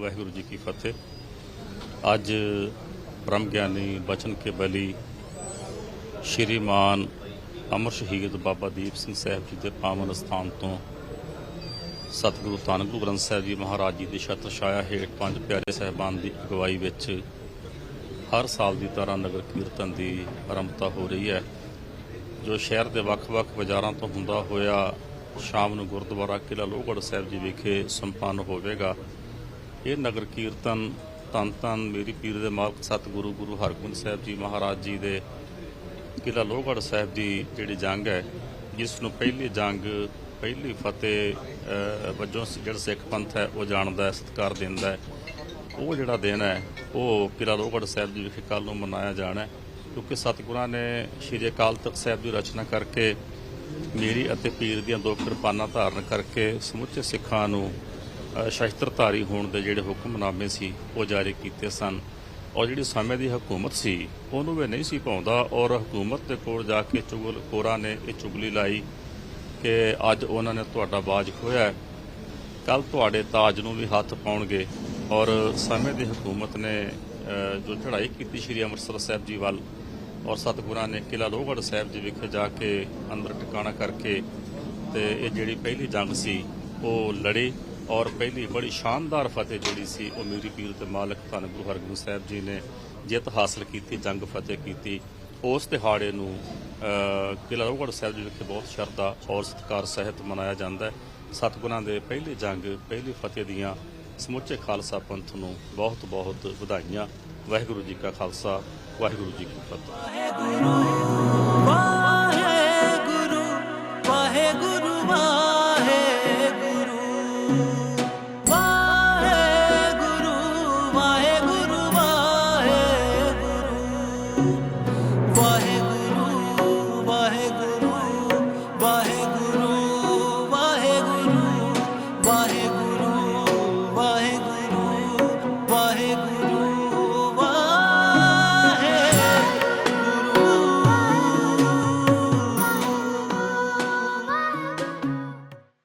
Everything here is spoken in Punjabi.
ਵਾਹਿਗੁਰੂ ਜੀ ਕੀ ਫਤਿਹ। ਅੱਜ ਬ੍ਰਹਮ ਗਿਆਨੀ ਬਚਨ ਕੇ ਬਲੀ ਸ਼੍ਰੀਮਾਨ ਅਮਰ ਸ਼ਹੀਦ ਬਾਬਾ ਦੀਪ ਸਿੰਘ ਸਾਹਿਬ ਜੀ ਦੇ ਪਾਵਨ ਸਥਾਨ ਤੋਂ ਸਤਿਗੁਰੂ ਧੰਨ ਗੁਰੂ ਗ੍ਰੰਥ ਸਾਹਿਬ ਜੀ ਮਹਾਰਾਜ ਜੀ ਦੀ ਛਤਰ ਛਾਇਆ ਹੇਠ ਪੰਜ ਪਿਆਰੇ ਸਹਿਬਾਨ ਦੀ ਅਗਵਾਈ ਵਿੱਚ ਹਰ ਸਾਲ ਦੀ ਤਰ੍ਹਾਂ ਨਗਰ ਕੀਰਤਨ ਦੀ ਆਰੰਭਤਾ ਹੋ ਰਹੀ ਹੈ। ਜੋ ਸ਼ਹਿਰ ਦੇ ਵੱਖ-ਵੱਖ ਬਾਜ਼ਾਰਾਂ ਤੋਂ ਹੁੰਦਾ ਹੋਇਆ ਸ਼ਾਮ ਨੂੰ ਗੁਰਦੁਆਰਾ ਕਿਲ੍ਹਾ ਲੋਹਗੜ੍ਹ ਸਾਹਿਬ ਜੀ ਵਿਖੇ ਸੰਪੰਨ ਹੋਵੇਗਾ। ਇਹ ਨਗਰ ਕੀਰਤਨ ਧੰਨ ਧੰਨ ਮੇਰੀ ਪੀਰ ਦੇ ਮਾਲਕ ਸਤਿਗੁਰੂ ਗੁਰੂ ਹਰਗੋਬਿੰਦ ਸਾਹਿਬ ਜੀ ਮਹਾਰਾਜ ਜੀ ਦੇ ਕਿਲ੍ਹਾ ਲੋਹਗੜ੍ਹ ਸਾਹਿਬ ਦੀ ਜਿਹੜੀ ਜੰਗ ਹੈ, ਜਿਸ ਨੂੰ ਪਹਿਲੀ ਜੰਗ, ਪਹਿਲੀ ਫਤਿਹ ਵਜੋਂ ਜਿਹੜਾ ਸਿੱਖ ਪੰਥ ਹੈ, ਉਹ ਜਾਣਦਾ ਹੈ, ਸਤਿਕਾਰ ਦਿੰਦਾ ਹੈ। ਉਹ ਜਿਹੜਾ ਦਿਨ ਹੈ, ਉਹ ਕਿਲ੍ਹਾ ਲੋਹਗੜ੍ਹ ਸਾਹਿਬ ਜੀ ਵਿਖੇ ਕੱਲ੍ਹ ਨੂੰ ਮਨਾਇਆ ਜਾਣਾ ਹੈ, ਕਿਉਂਕਿ ਸਤਿਗੁਰਾਂ ਨੇ ਸ਼੍ਰੀ ਅਕਾਲ ਤਖਤ ਸਾਹਿਬ ਦੀ ਰਚਨਾ ਕਰਕੇ ਮੇਰੀ ਅਤੇ ਪੀਰ ਦੀਆਂ ਦੋ ਕਿਰਪਾਨਾਂ ਧਾਰਨ ਕਰਕੇ ਸਮੁੱਚੇ ਸਿੱਖਾਂ ਨੂੰ ਸ਼ਸਤਰਧਾਰੀ ਹੋਣ ਦੇ ਜਿਹੜੇ ਹੁਕਮਨਾਮੇ ਸੀ, ਉਹ ਜਾਰੀ ਕੀਤੇ ਸਨ। ਔਰ ਜਿਹੜੀ ਸਮੇਂ ਦੀ ਹਕੂਮਤ ਸੀ, ਉਹਨੂੰ ਵੀ ਨਹੀਂ ਸੀ ਪਾਉਂਦਾ। ਔਰ ਹਕੂਮਤ ਦੇ ਕੋਲ ਜਾ ਕੇ ਚੁਗਲ ਕੋਰਾ ਨੇ ਇਹ ਚੁਗਲੀ ਲਾਈ ਕਿ ਅੱਜ ਉਹਨਾਂ ਨੇ ਤੁਹਾਡਾ ਬਾਜ ਖੋਇਆ ਕੱਲ ਤੁਹਾਡੇ ਤਾਜ ਨੂੰ ਵੀ ਹੱਥ ਪਾਉਣਗੇ। ਔਰ ਸਮੇਂ ਦੀ ਹਕੂਮਤ ਨੇ ਜੋ ਚੜ੍ਹਾਈ ਕੀਤੀ ਸ੍ਰੀ ਅੰਮ੍ਰਿਤਸਰ ਸਾਹਿਬ ਜੀ ਵੱਲ, ਔਰ ਸਤਿਗੁਰਾਂ ਨੇ ਕਿਲ੍ਹਾ ਲੋਹਗੜ੍ਹ ਸਾਹਿਬ ਜੀ ਵਿਖੇ ਜਾ ਕੇ ਅੰਦਰ ਟਿਕਾਣਾ ਕਰਕੇ ਤੇ ਇਹ ਜਿਹੜੀ ਪਹਿਲੀ ਜੰਗ ਸੀ, ਉਹ ਲੜੀ। ਔਰ ਪਹਿਲੀ ਬੜੀ ਸ਼ਾਨਦਾਰ ਫਤਿਹ ਜਿਹੜੀ ਸੀ ਉਹ ਮੀਰੀ ਪੀਰ ਤੇ ਮਾਲਕ ਧੰਨ ਗੁਰੂ ਹਰਗੋਬਿੰਦ ਸਾਹਿਬ ਜੀ ਨੇ ਜਿੱਤ ਹਾਸਲ ਕੀਤੀ ਜੰਗ ਫਤਿਹ ਕੀਤੀ। ਉਸ ਦਿਹਾੜੇ ਨੂੰ ਅ, ਕਿਲ੍ਹਾ ਲੋਹਗੜ੍ਹ ਸਾਹਿਬ ਜੀ ਵਿਖੇ ਬਹੁਤ ਸ਼ਰਧਾ ਔਰ ਸਤਿਕਾਰ ਸਹਿਤ ਮਨਾਇਆ ਜਾਂਦਾ ਹੈ। ਸਤਿਗੁਰਾਂ ਦੇ ਪਹਿਲੀ ਜੰਗ ਪਹਿਲੀ ਫਤਿਹ ਦੀਆਂ ਸਮੁੱਚੇ ਖਾਲਸਾ ਪੰਥ ਨੂੰ ਬਹੁਤ ਬਹੁਤ ਵਧਾਈਆਂ। ਵਾਹਿਗੁਰੂ ਜੀ ਕਾ ਖਾਲਸਾ ਵਾਹਿਗੁਰੂ ਜੀ ਕੀ ਫਤਿਹ। you.